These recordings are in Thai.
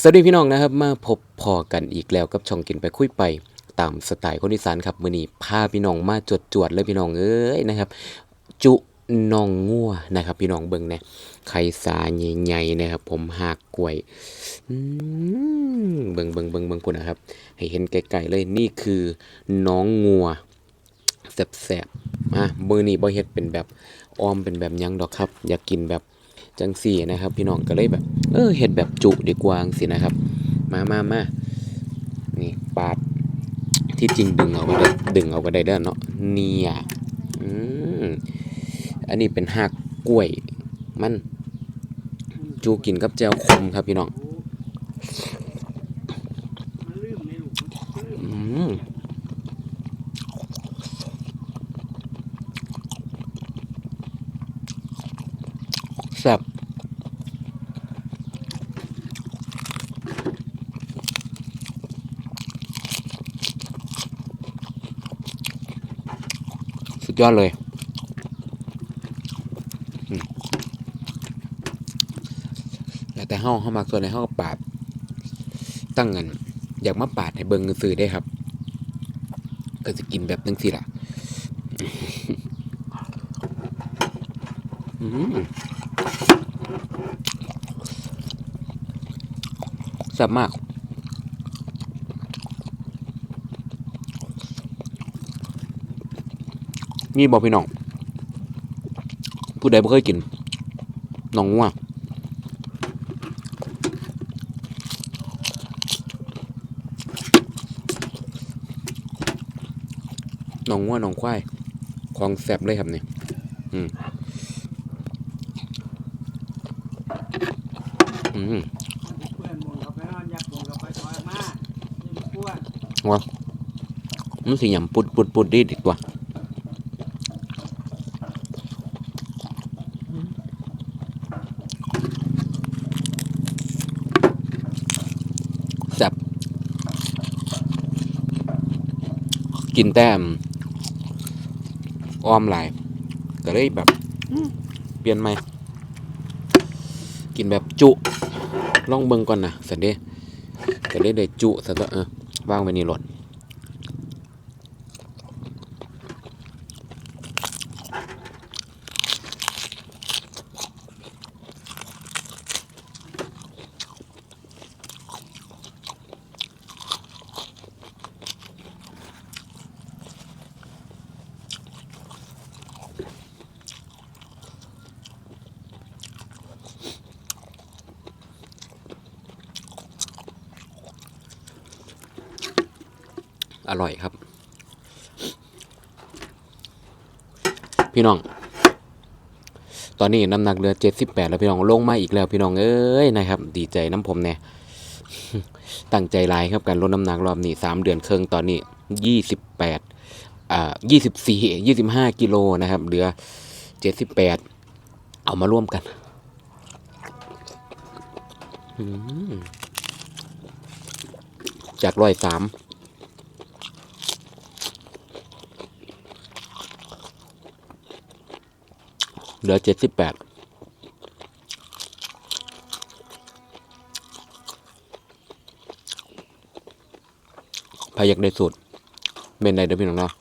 สวัสดีพี่น้องนะครับ มาพบพอกันอีกแล้วกับช่องกินไปคุยไปตามสไตล์คนอีสานครับมือนี้พาพี่น้องมาจวดจวดๆเลยพี่น้องเอ้ยนะครับ จุนองงัวนะครับ พี่น้องเบิ่งนะไข่สาใหญ่ๆนะครับ ผมหากกล้วยเบิ่งเบิ่งเบิ่งเบิ่งพุ่นะครับ ให้เห็นไกลๆเลยนี่คือน้องงัวแซ่บๆอะมื้อนี้บ่เฮ็ดเป็นแบบออมเป็นแบบยังดอกครับ อยากกินแบบ จังสี่นะครับ พี่น้องก็เลยแบบ เออเห็ดแบบจุดีกว่างสินะครับ มามามานี่ปาดที่จริงดึงเอาไปได้ดึงเอาไปได้เด้อเนาะเนี่ยอืมอันนี้เป็นหักกล้วย มันจูกินกับแจวคมครับพี่น้องอืม แซ่บสุดยอดเลยแต่เฮาเฮามักส่วนในเฮาก็ปาด ตั้งเงินอยากมาปาดให้เบิ่งซื้อได้ครับ ก็จะกินแบบจังซี่ล่ะ อืม แซ่บมากมีบอกพี่น้อง ผู้ใดบ่เคยกินน้องงัวน้องงัวน้องควาย ของแซ่บเลยครับนี่ อืมอืม เพื่อนมองกับไปนอนยักมองกับไปถอยมานี่เพื่ อนมันสิหยำปุดปุดปุดดีดีกว่าแซ่บกินแต้มอ้อมหลายก็เลยแบบเปลี่ยนใหม่ กินแบบจุ ลองเบิ่งก่อนนะสันเดก็เลยได้จุสันตัวเออ ว่างไว้นี่รถ อร่อยครับ พี่น้อง ตอนนี้น้ำหนักเหลือเจ็ดสิบแปดแล้วพี่น้องลงมาอีกแล้วพี่น้องเอ้ยนะครับ ดีใจน้ำผมแน่ตั้งใจหลายครับการลดน้ำหนักรอบนี้สามเดือนเครึ่งตอนนี้ยี่สิบแปดอ่ายี่สิบสี่ยี่สิบห้ากิโลนะครับเหลือเจ็ดสิบแปดเอามาร่วมกันจากร้อยสาม เหลือเจ็ดสิบแปดพายักได้สูตรเมนใดเด้อพี่น้องเนาะ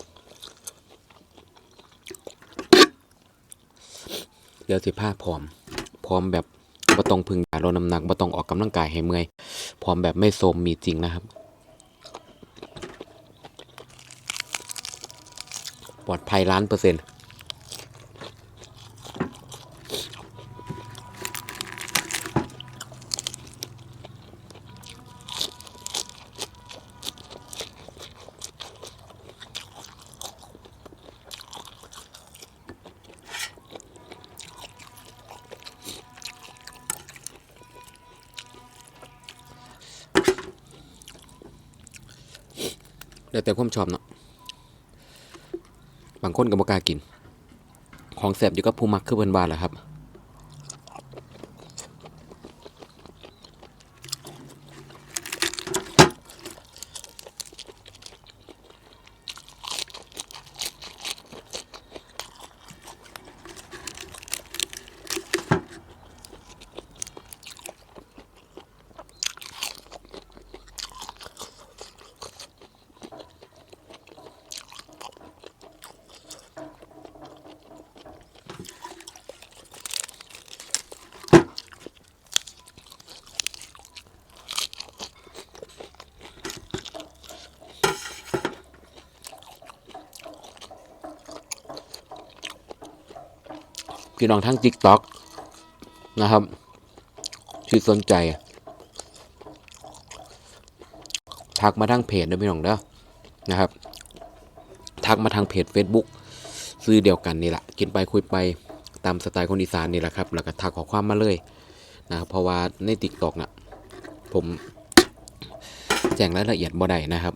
เดี๋ยวสิผ้าพร้อม พร้อมแบบบ่ต้องพึ่งยาลดน้ำหนักบ่ต้องออกกำลังกายให้เมื่อย พร้อมแบบไม่โทมมีจริงนะครับ ปลอดภัยล้านเปอร์เซ็นต์ แต่แต่ความชอบเนาะบางคนก็บ่กล้ากิน ของแสบอยู่กับผู้มักคือเพิ่นว่าแหละครับ พี่น้องทั้ง TikTok นะครับที่สนใจทักมาทางเพจเด้อพี่น้องเด้อนะครับ ทักมาทางเพจ Facebook ซื้อเดียวกันนี่แหละกินไปคุยไปตามสไตล์คนอีสานนี่แหละครับ แล้วก็ทักขอความมาเลยนะครับเพราะว่าใน TikTok น่ะผมแจ้งรายละเอียดบ่ได้นะครับ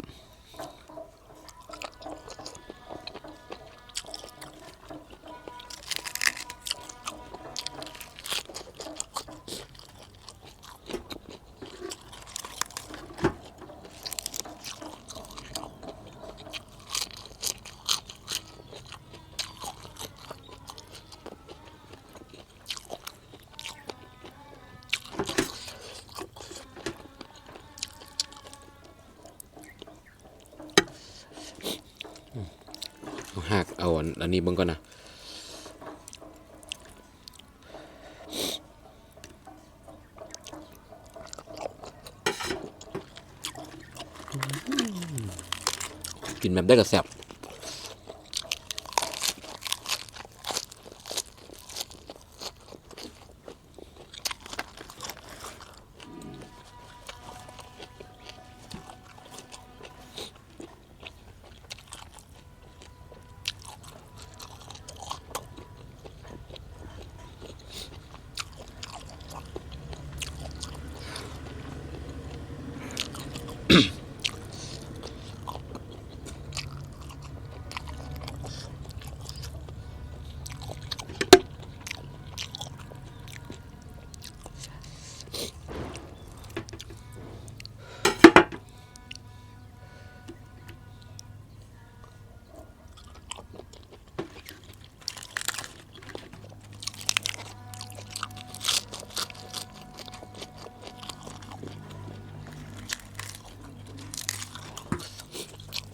หักเอาอันนนี้บังก่อนนะกินแบบได้กระแซบ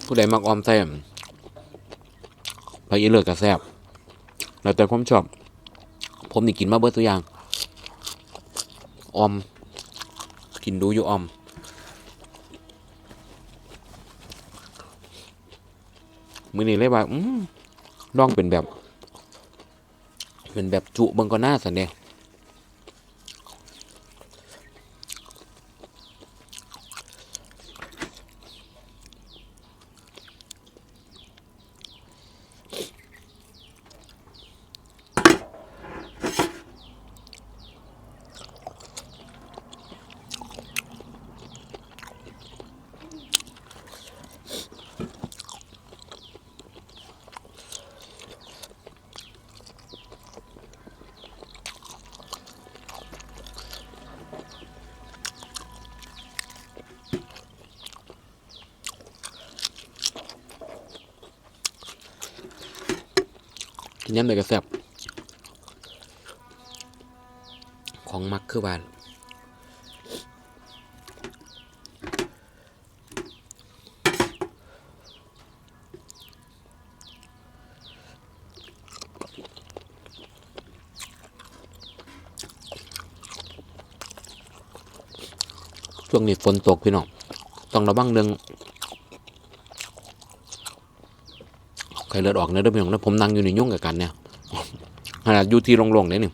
ผู้ใดมักออมแซมไปอีเลือกกระแซบแล้วแต่ผมชอบ ผมนี่กินมาเบิดตัวอย่าง ออม กินดูอยู่ออม มือนี้เลยว่า อืมลองเป็นแบบ เป็นแบบจุเบิงก็น่าสันเดะ กินยำเลยกระแซบของมักคือบ้านช่วงนี้ฝนตกพี่น้อง ต้องระวังเรื่อง ไข้เลือดออกเนอะเด้อพี่น้องนะผมนั่งอยู่ในยุ่งกับกันเนี่ยขนาดอยู่ที่โล่งๆเนี่ยนี่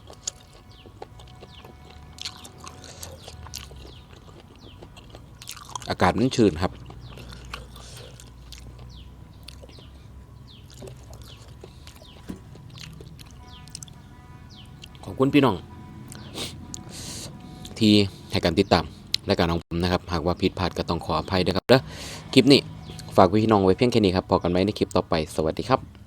อากาศมันชื้นครับ ขอบคุณพี่น้อง ที่ให้การติดตามและการของผมนะครับ หากว่าผิดพลาดก็ต้องขออภัยด้วยครับเด้อคลิปนี้ ฝากพี่น้องไว้เพียงแค่นี้ครับพอกันไว้ในคลิปต่อไปสวัสดีครับ